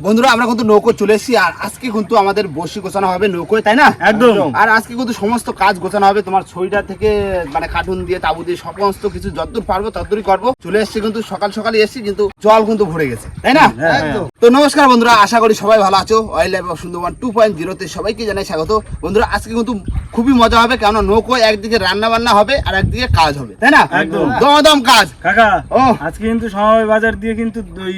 বন্ধুরা আমরা কিন্তু নৌকো চলে এসেছি আর আজকে কিন্তু আমাদের বসি গোছানো হবে নৌকোয় তাই না? একদম। আর আজকে কিন্তু সমস্ত কাজ গোছানো হবে তোমার ছইটা থেকে মানে কার্টুন দিয়ে তাবু দিয়ে সমস্ত কিছু যতদূর পারব ততদূরই করব। চলে এসেছি কিন্তু সকাল সকালে এসেছি কিন্তু জল কিন্তু ভরে গেছে তাই না? হ্যাঁ, তো নমস্কার বন্ধুরা আশা করি সবাই ভালো আছো। Oil life Sundarban two point জিরোতে সবাইকে জানাই স্বাগত। বন্ধুরা আজকে কিন্তু খুবই মজা হবে কেননা নৌকোয় একদিকে রান্না বান্না হবে আর একদিকে কাজ হবে তাই না? একদম। দমদম কাজ। কাকা ও। আজকে কিন্তু সমবায় বাজার দিয়ে কিন্তু ওই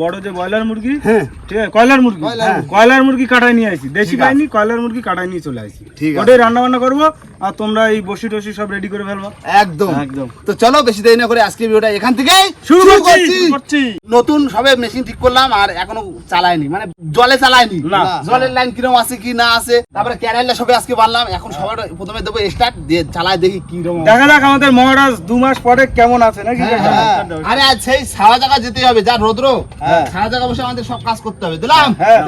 বড় যে ব্রয়লার মুরগি হ্যাঁ। ঠিক আছে কয়লার মুরগি? হ্যাঁ, কয়লার মুরগি কাটায় নিয়ে আসি দেশি পাইনি কয়লার মুরগি কাটায় নিয়ে চলে আসি ঠিক ওটাই রান্না বান্না করব আর তোমরা এই বসি টসি সব রেডি করে ফেলব। একদম। একদম। তো চলো বেশি দেরি না করে আজকে ভিডিওটা এখান থেকেই শুরু করছি নতুন সবে মেশিন ঠিক করলাম আর এখনও চালাইনি। মানে জলে চালাইনি। না। জলের লাইন কীরকম আছে কি না আছে তারপরে ক্যারেলা সবে আজকে বানলাম এখন সবার প্রথমে দেবো স্টার্ট দিয়ে চালায় দেখি কি রকম দেখা যাক আমাদের মহারাজ দু মাস পরে কেমন আছে নাকি? হ্যাঁ। আরে আজ সেই সারা জায়গা যেতে হবে। যা রোদ্র হ্যাঁ। সারা জায়গা বসে আমাদের সব কাজ করতে হবে। দিলাম। হ্যাঁ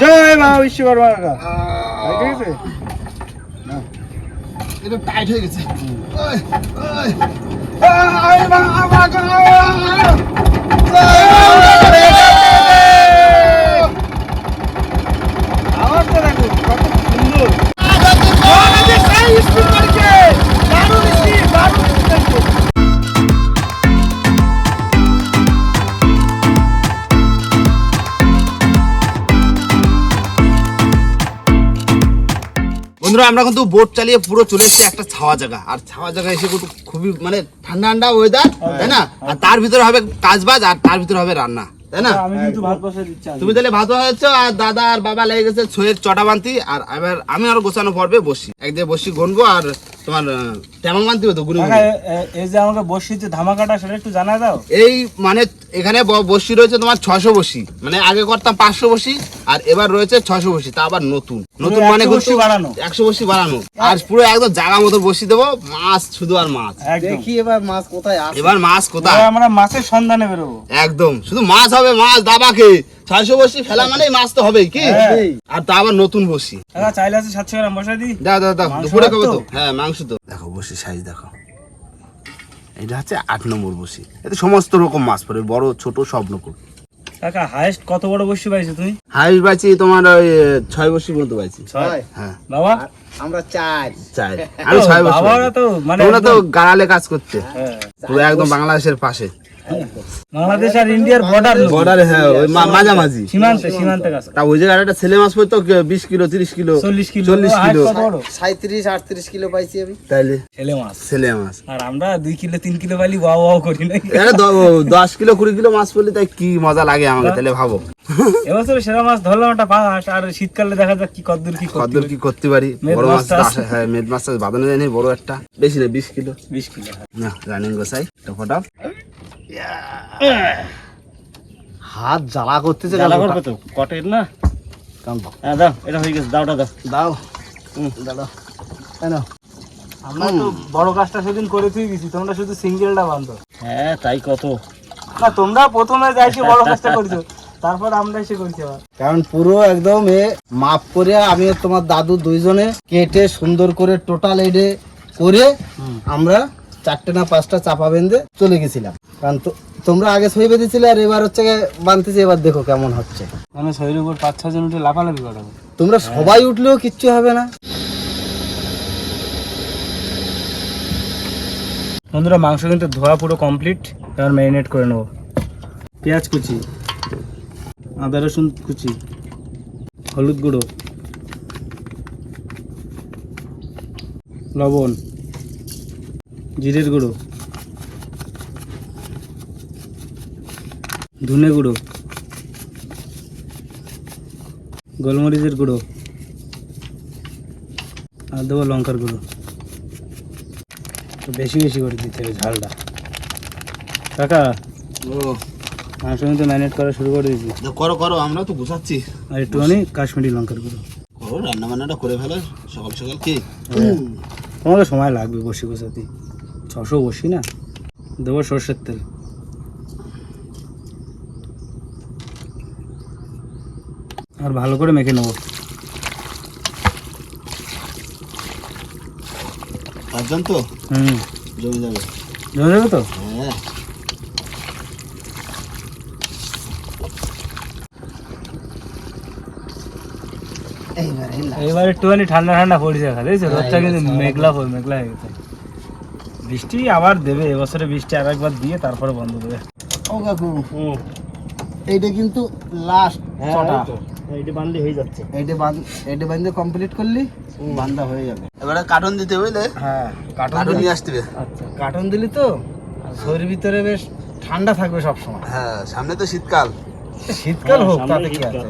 জয় মা বিশ্বকর্মা ঠিক আছে? এটা টাইট হয়ে গেছে। আয় মা, বন্ধুরা আমরা কিন্তু বোট চালিয়ে পুরো চলে এসেছি একটা ছাওয়া জায়গা। আর ছাওয়া জায়গা এসে কিন্তু খুবই মানে ঠান্ডা ঠান্ডা ওয়েদার তাই না? আর তার ভিতরে হবে কাজ বাজ আর তার ভিতরে হবে রান্না তাই না? বসে দিচ্ছি তুমি তাহলে ভাত আর দাদা আর বাবা লেগে গেছে ছয়ের চটা বান্তি আর এবার আমি আরও গোছানো পর্বে বসি। একদিকে বসি গনবো আর তোমার তেমন বান্তি হতো এ- এই যে আমাকে বসির যে ধামাকাটা সেটা একটু জানা দাও। এই মানে এখানে বসি রয়েছে তোমার ছশো বসি। মানে আগে করতাম পাঁচশো বসি আর এবার রয়েছে ছশো বসি তা আবার নতুন। নতুন মানে বসি বাড়ানো। একশো বসি বাড়ানো। আর পুরো একদম জায়গা মতো বসি দেবো মাছ শুধু আর মাছ। দেখি এবার মাছ কোথায় আছে। এবার মাছ কোথায়? আমরা মাছের সন্ধানে বেরোবো। একদম। শুধু মাছ হবে মাছ দাবাকে। ছয়শো বসি ফেলা মানে মাছ তো হবেই কি? হ্যাঁ। আর তা আবার নতুন বসি। চাইলে আছে সাতশো গ্রাম বসাই দিই। দাও দাও দাও দুপুরে খাব তো? তো? হ্যাঁ মাংস তো। দেখো বসি সাইজ দেখো। এটা হচ্ছে আট নম্বর বসি। এতে সমস্ত রকম মাছ পড়ে বড় ছোট সব রকম। কাকা হাইস্ট কত বড় বসি পাইছো তুমি? হাইস্ট পাইছি তোমার ওই ছয় বসি বলতে পাইছি। ছয়? হ্যাঁ। বাবা? আমরা চাই চাই আমি ছয় বছর। বাবারা তো মানে তোমরা তো গাড়ালে কাজ করতে। হ্যাঁ। পুরো একদম বাংলাদেশের পাশে। বাংলাদেশ আর ইন্ডিয়ার বর্ডার বর্ডারে হ্যাঁ ওই মাঝামাঝি। সীমান্তে সীমান্তে কাছে তা ওই জায়গায় একটা ছেলে মাছ পড়তো বিশ কিলো তিরিশ কিলো চল্লিশ কিলো চল্লিশ height কিলো। কত বড়? সাঁত্রিশ আটত্রিশ কিলো পাইছি আমি। তাইলে? ছেলে মাছ। ছেলে মাছ। আর আমরা দুই কিলো তিন কিলো পাইলি ওয়াও ওয়াও করি না এটা দ- দশ কিলো কুড়ি কিলো মাছ পড়লে তাই কি মজা লাগে আমাকে তাহলে ভাবো। এবছর সেরা মাছ ধরলাম একটা পাঁচ আর শীতকালে দেখা যাক কি কদ্দূর কি করতে কি করতে পারি? বড় মাছ হ্যাঁ মেদ বাঁধানো যায়নি বড় একটা। বেশি না বিশ কিলো। বিশ কিলো হ্যাঁ। না রানিং গোসাই হাত জ্বালা করতেছে জ্বালা করবে তো কটের না? হ্যাঁ দাও এটা হয়ে গেছে দাওটা দাও। দাও। দাদা কেন আমরা তো বড় কাজটা সেদিন করে তুই গেছি তোমরা শুধু সিঙ্গেলটা বান্ধো। হ্যাঁ তাই কত। না তোমরা প্রথমে যাইছি বড় কাজটা করছ। তারপর আমরা এসে করছি আবার। কারণ পুরো একদম এ মাপ করে আমি তোমার দাদু দুইজনে কেটে সুন্দর করে টোটাল এডে করে আমরা চারটে না পাঁচটা চাপা বেঁধে চলে গেছিলাম। কারণ তো- তোমরা আগে সই বেঁধেছিলে আর এবার হচ্ছে গিয়ে বানতেছি এবার দেখো কেমন হচ্ছে। মানে শরীরের উপর পাঁচ ছজন উঠে লাফালাফি করাবো তোমরা সবাই উঠলেও কিচ্ছু হবে না। বন্ধুরা মাংস কিন্তু ধোয়া পুরো কমপ্লিট এবার ম্যারিনেট করে নেব। পেঁয়াজ কুচি। আদা রসুন কুচি হলুদ গুঁড়ো। লবণ। জিরের গুঁড়ো। ধনে গুঁড়ো। গোলমরিচের গুঁড়ো। আর দেবো লঙ্কার গুঁড়ো। বেশি বেশি করে দিতে হবে ঝালটা। কাকা? ও। মাংস কিন্তু ম্যারিনেট করা শুরু করে দিয়েছি। করো করো আমরা তো গুছাচ্ছি। আর একটুখানি কাশ্মীরি লঙ্কার গুঁড়ো। করো রান্না বান্নাটা করে ফেলো সকাল সকাল কি তোমাকে সময় লাগবে বসি বসাতে ছশো বসি না? দেবো সর্ষের তেল। আর ভালো করে মেখে নেব। পাঁচজন তো? হুম। জমে যাবে। জমে যাবে তো? হ্যাঁ। এবার একটুখানি ঠান্ডা ঠান্ডা পড়েছে দেখা দেখছ? রোদটা কিন্তু মেঘলা পড়ে মেঘলা হয়ে গেছে। বৃষ্টি আবার দেবে এবছরে বৃষ্টি আর একবার দিয়ে তারপরে বন্ধ দেবে। ও কাকু এইটা কিন্তু লাস্ট ছটা। এইটা হয়ে যাচ্ছে। এইটা বান এইটা বান্ধে কমপ্লিট করলি বান্ধা হয়ে যাবে। এবারে কার্টন দিতে বুঝলে? হ্যাঁ কার্টন নিয়ে আসতে। আচ্ছা কার্টন দিলি তো শরীর ভিতরে বেশ ঠান্ডা থাকবে সব সময় হ্যাঁ সামনে তো শীতকাল। শীতকাল হ্যাঁ, হোক তাতে কি আছে?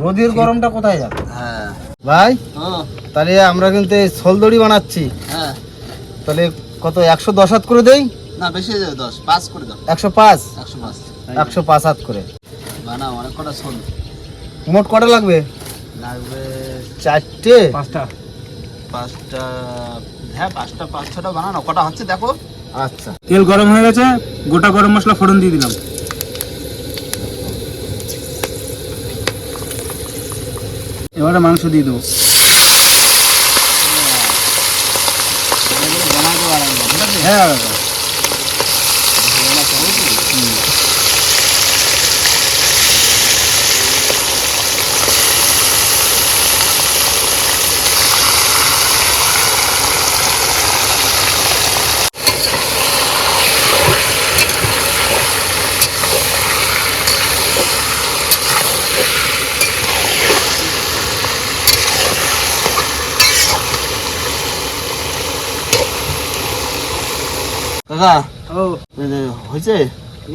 রোদের গরমটা কোথায় যাবে? হ্যাঁ। ভাই? ও তাহলে আমরা কিন্তু এই সোলদড়ি বানাচ্ছি। হ্যাঁ। তাহলে কত একশো দশ হাত করে দেই? না বেশি হয়ে যাবে দশ পাঁচ করে দাও। একশো পাঁচ? একশো পাঁচ। একশো পাঁচ হাত করে। বানাও অনেক কটা শোন মোট কটা লাগবে? লাগবে চারটে? পাঁচটা। পাঁচটা হ্যাঁ পাঁচটা পাঁচ ছটা বানানো। কটা হচ্ছে দেখো। আচ্ছা। তেল গরম হয়ে গেছে গোটা গরম মশলা ফোড়ন দিয়ে দিলাম। এবারে মাংস দিয়ে দেবো। না হ্যাঁ কাকা ও। হয়েছে?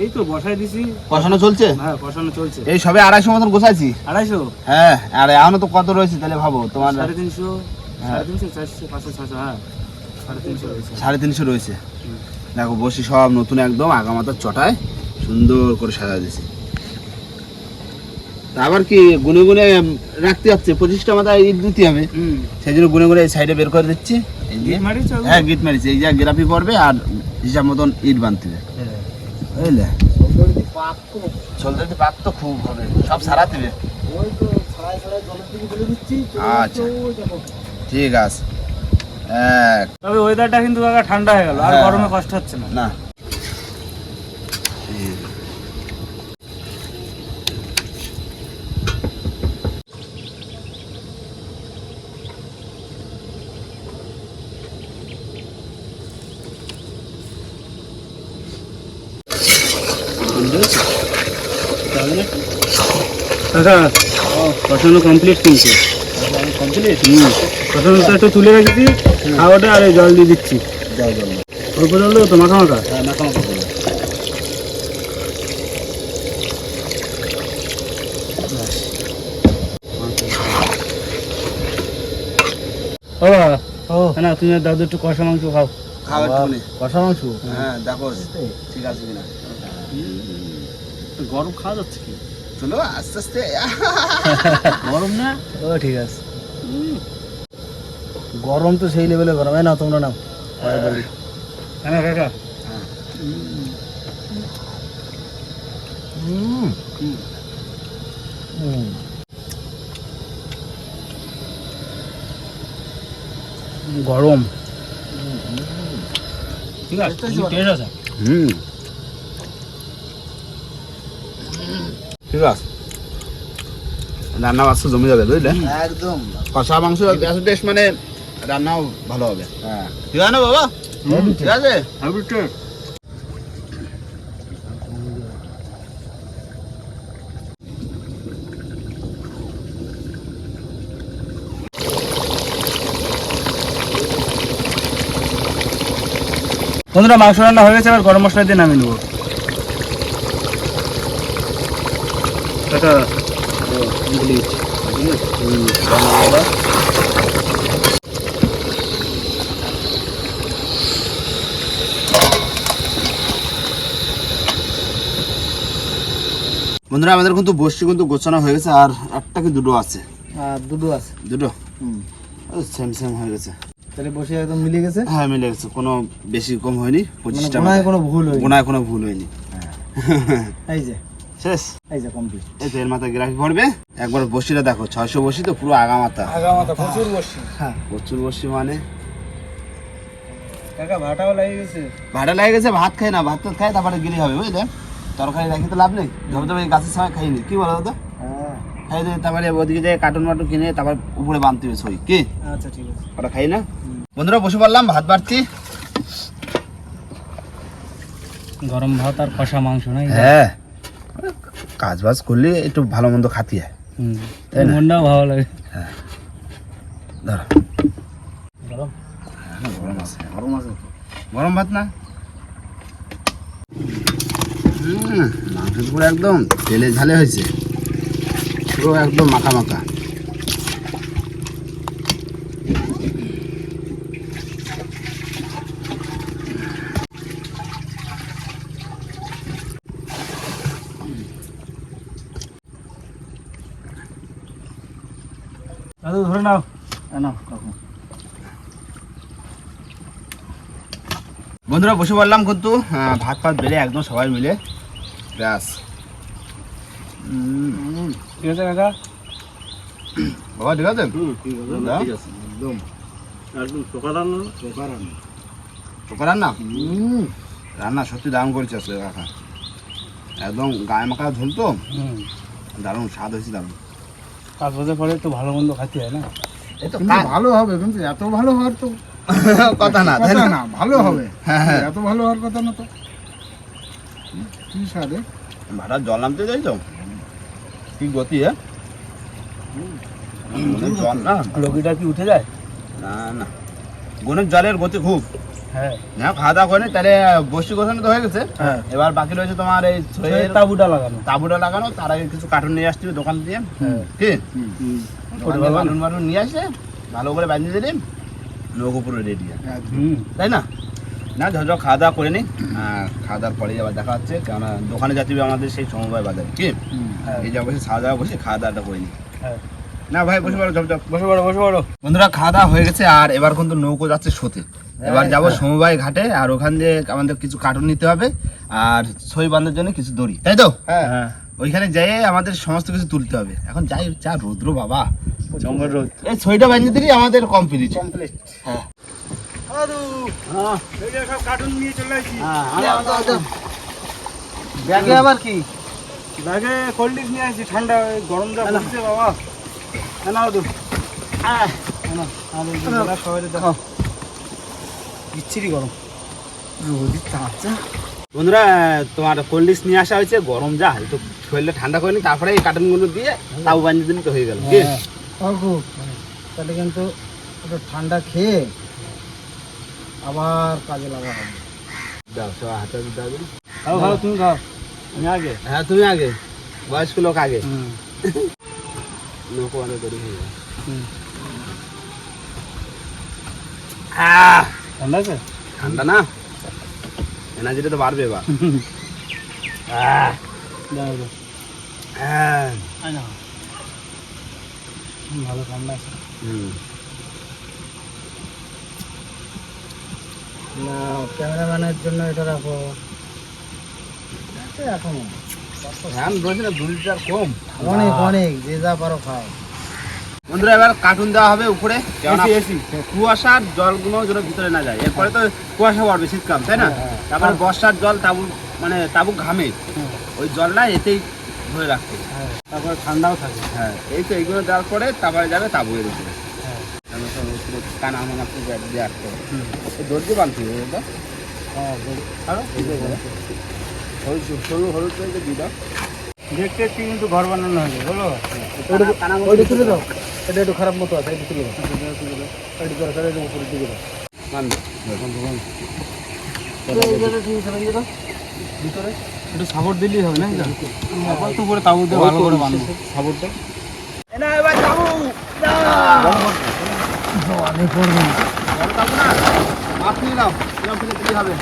এই তো বসাই দিছি। কষানো চলছে? হ্যাঁ বসানো চলছে। এই সবে আড়াইশো মতন গোছাইছি। আড়াইশো? হ্যাঁ আর এখনও তো কত রয়েছে তাহলে ভাবো তোমার সাড়ে তিনশো সাড়ে তিনশো চারশো পাঁচশো ছশো হ্যাঁ সাড়ে তিনশো রয়েছে। দেখো বসি সব নতুন একদম আগামাতার চটায় সুন্দর করে সাজা দিয়েছি। আবার কি গুনে গুনে রাখতে হচ্ছে পঁচিশটা মাথা ইট দিতে হবে। সেই জন্য গুনে গুনে এই সাইডে বের করে দিচ্ছি। হ্যাঁ গিট মারিছে। এই যে গ্রাফি পড়বে আর হিসাব মতন ইট বানতে হবে বুঝলে? চলতে পাক তো। খুব হবে সব সারা হবে। ওই তো ছড়াই ছড়াই জলের দিকে ফেলে দিচ্ছি আচ্ছা। ঠিক আছে। এক। তবে ওয়েদারটা কিন্তু ঠান্ডা হয়ে গেল আর হ্যাঁ। গরমে কষ্ট হচ্ছে না। না। কাকা কষানো কমপ্লিট কিন্তু। কমপ্লিট হুম কষানোটা একটু তুলে রেখেছি খাওয়াটা আর জল দিয়ে দিচ্ছি। অল্প জল তো মাখা মাখা? হ্যাঁ মাখা মাখা না তুমি দাদু একটু কষা মাংস খাও। খাবার কষা মাংস? হ্যাঁ দেখো ঠিক আছে কিনা। গরম খাওয়া যাচ্ছে কি? চলো আস্তে আস্তে। গরম না? ও ঠিক আছে। গরম তো সেই লেভেলে গরম। নাও তোমরা নাও। হ্যাঁ কাকা হুম। হুম। গরম। ঠিক আছে? হুম। ঠিক আছে। রান্না বাস্ত জমে যাবে বুঝলে? একদম। কষা মাংস বেশ মানে রান্নাও ভালো হবে। হ্যাঁ। ঠিক আছে বাবা? ঠিক আছে? বন্ধুরা মাংস রান্না হয়ে গেছে এবার গরম মশলা দিয়ে নামিয়ে নেব। কমপ্লিট বন্ধুরা আমাদের কিন্তু বসছি কিন্তু গোছানো হয়ে গেছে আর একটা কি দুটো আছে? আর দুটো আছে। দুটো? হুম। সেম সেম হয়ে গেছে। তাহলে বসে একদম মিলে গেছে? হ্যাঁ মিলে গেছে। কোনো বেশি কম হয়নি মানে পঁচিশটা কোনো ভুল হয়নি? গোনায় কোনো ভুল হয়নি। এই যে। শেষ? এই যে কমপ্লিট এই তো এর মাথায় গ্রাফি পড়বে একবার বসিটা দেখো ছয়শো বসি তো পুরো আগা মাথা আগামাতা প্রচুর বসছি হ্যাঁ। প্রচুর বসি মানে? কাকা ভাটাও লাগে গেছে? ভাড়া লাগে গেছে ভাত খাই না ভাত তো খাই তারপরে গিলি হবে বুঝলে? তরকারি রাখি তো লাভ নেই। ধবে তবে গাছের সময় খাইনি। কি বলো দাদা? হ্যাঁ। খাই দিয়ে তারপরে ওদিকে যাই কার্টুন মাটুন কিনে তারপর উপরে বাঁধতে হবে সই কি? আচ্ছা ঠিক আছে। ওটা খাই না? বন্ধুরা বসে পড়লাম ভাত বাড়ছি গরম ভাত আর কষা মাংস নাই হ্যাঁ। কাজ বাজ করলে একটু ভালো মন্দ খাতি হয়। তাই না? মনটাও ভালো লাগে। ধরো। গরম? হ্যাঁ, গরম আছে গরম আছে গরম ভাত না? হুম, মাংস পুরো একদম তেলে ঝালে হয়েছে। পুরো একদম মাখা মাখা দাদু ধরে নাও। না কাকু। বন্ধুরা বসে পড়লাম কিন্তু ভাত ফাত বেড়ে একদম সবাই মিলে। ব্যাস। ঠিক আছে কাকা? বাবা ঠিক আছে? একদম। একদম চোখা রান্না রান্না। সত্যি দারুণ করেছে আসলে কাকা। একদম গায়ে মাখা ঝোল তো? দারুণ স্বাদ হয়েছে দারুণ। পাঁচ বছর পরে একটু ভালো মন্দ খাতে হয় না। ভালো হবে কিন্তু এত ভালো হওয়ার তো কথা না কথা না? ভালো হবে। হ্যাঁ হ্যাঁ। এত ভালো হওয়ার কথা না তো। কি সাদে ভাড়ার জল নামতে যাই তো? কি গতি হ্যাঁ জল না। রোগীটা কি উঠে যায়? না না। গুণের জলের গতি খুব। হ্যাঁ। না খাওয়া দাওয়া করেনি তাহলে বসি গোছানো তো হয়ে গেছে। হ্যাঁ। এবার বাকি রয়েছে তোমার এই তাবুটা লাগানো। তাবুটা লাগানো তার আগে কিছু কার্টুন নিয়ে আসছিল দোকান দিয়ে। কি? ছোট দোকান দিয়ে বাবা। কার্টুন মার্টুন নিয়ে আসে ভালো করে বাঁধিয়ে দিলাম নৌকো পুরো রেডি তাই না? না ঝরঝর খাওয়া দাওয়া করে নি। আর খাওয়া দাওয়ার পরেই আবার দেখা হচ্ছে কেননা দোকানে যাচ্ছি আমাদের সেই সমবায় বাজারে কি? হ্যাঁ। এই যা বসে খাওয়া দাওয়া বসে খাওয়া দাওয়াটা করে নি। হ্যাঁ। না ভাই বসে পড়ো বসে পড়ো বসে পড়ো। বন্ধুরা খাওয়া দাওয়া হয়ে গেছে আর এবার কিন্তু নৌকো যাচ্ছে সতে। এবার যাব সমবায় ঘাটে আর ওখান দিয়ে আমাদের কিছু কার্টুন নিতে হবে আর ছই বাঁধার জন্য কিছু দড়ি তাই তো? হ্যাঁ। ওইখানে যেয়ে আমাদের সমস্ত কিছু তুলতে হবে। এখন যাই যা রৌদ্র বাবা। জঙ্গল রোদ। এই ছইটা বাঁধিয়ে দিলেই আমাদের কমপ্লিট কমপ্লিট হ্যাঁ। দাদু হ্যাঁ। এই যে সব কার্টুন নিয়ে চলে আসছি ব্যাগে আবার কি? ব্যাগে কোল্ড ড্রিঙ্কস নিয়ে আসছি ঠান্ডা গরম যা পড়ছে বাবা। হ্যাঁ না দাদু। হ্যাঁ। না সবাই দেখো। বিচ্ছিরি গরম। বন্ধুরা তোমার কোল্ড ড্রিঙ্কস নিয়ে আসা হয়েছে গরম যা একটু শরীরটা ঠান্ডা করে নি তারপরে এই কার্টুনগুলো দিয়ে তাও বাঁধিয়ে দিলে তো হয়ে গেল হ্যাঁ। কাকু তাহলে কিন্তু একটু ঠান্ডা খেয়ে আবার কাজে লাগা হবে দাও সব হাতে হবে খাও খাও তুমি খাও। আমি আগে। হ্যাঁ তুমি আগে। বয়স্ক লোক আগে। নৌকো অনেক দেরি হয়ে যাবে আহ, ঠান্ডা আছে? ঠান্ডা না? এনার্জিটা তো বাড়বে এবার। হ্যাঁ। ভালো ঠান্ডা আছে। না ক্যামেরাম্যানের জন্য এটা রাখো। এখনও রয়েছে না কম। অনেক অনেক যে যা পারো খাও। বন্ধুরা এবার কার্টুন দেওয়া হবে উপরে। কুয়াশার জলগুলো যেন ভিতরে না যায়। এরপরে তো কুয়াশা পড়বে শীতকাল তাই না? হ্যাঁ, হ্যাঁ। তারপরে বর্ষার জল তাবু মানে তাবু ঘামে। ওই জলটা এতেই ধরে রাখতে। হ্যাঁ তারপরে ঠান্ডাও থাকে। হ্যাঁ এই তো এইগুলো দেওয়ার পরে তারপরে যাবে তাবুয়ের উপরে। হ্যাঁ। কেন মানা দিয়ে রাখতে হবে। এটা। হলুদ সরু হলুদ করে দিয়ে দাও। দেখতে কিন্তু ঘর বানানো হবে বলো? তুলে দাও। এটা একটু খারাপ মতো আছে এটা তুলে দাও। এটা করে এটা উপরে দিকে দাও। একটু সাপোর্ট দিলেই হবে না তারপর তো উপরে তাবু দিয়ে ভালো করে বাঁধবো সাপোর্টটা? না, এবার তাবু। না। আমি পড়বে না। মাছ নিয়ে নাও। এরকম থেকে দিলেই হবে।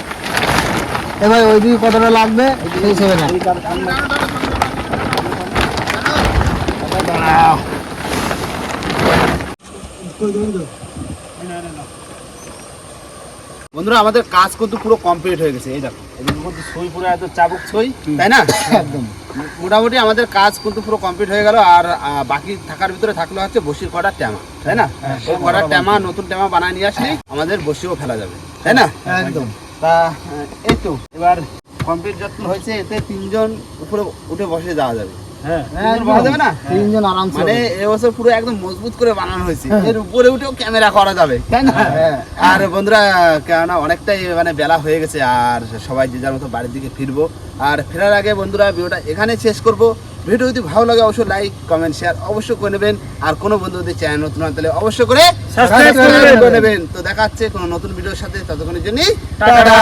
এ ভাই ওই দিকে কতটা লাগবে সেই হিসেবে না। বন্ধুরা আমাদের কাজ কিন্তু পুরো কমপ্লিট হয়ে গেছে এই দেখো। সই পুরো এত চাবুক সই তাই না? একদম। মোটামুটি আমাদের কাজ কিন্তু পুরো কমপ্লিট হয়ে গেল আর বাকি থাকার ভিতরে থাকল হচ্ছে বসির কটার ট্যামা তাই না? ওই ট্যামা নতুন ট্যামা বানায় নিয়ে আসলে আমাদের বসিও ফেলা যাবে তাই না? একদম। তা এই তো এবার কমপ্লিট যত্ন হয়েছে এতে তিনজন উপরে উঠে বসে যাওয়া যাবে। হ্যাঁ মানে হ্যাঁ। আর বন্ধুরা কেননা অনেকটাই মানে বেলা হয়ে গেছে আর সবাই যে যার মতো বাড়ির দিকে ফিরবো। আর ফেরার আগে বন্ধুরা ভিডিওটা এখানে শেষ করব। ভিডিও যদি ভালো লাগে অবশ্যই লাইক কমেন্ট শেয়ার অবশ্যই করে নেবেন। আর কোনো বন্ধু যদি চ্যানেল নতুন হয় তাহলে অবশ্যই করে নেবেন। তো দেখা হচ্ছে কোনো নতুন ভিডিওর সাথে ততক্ষণের জন্য টাটা।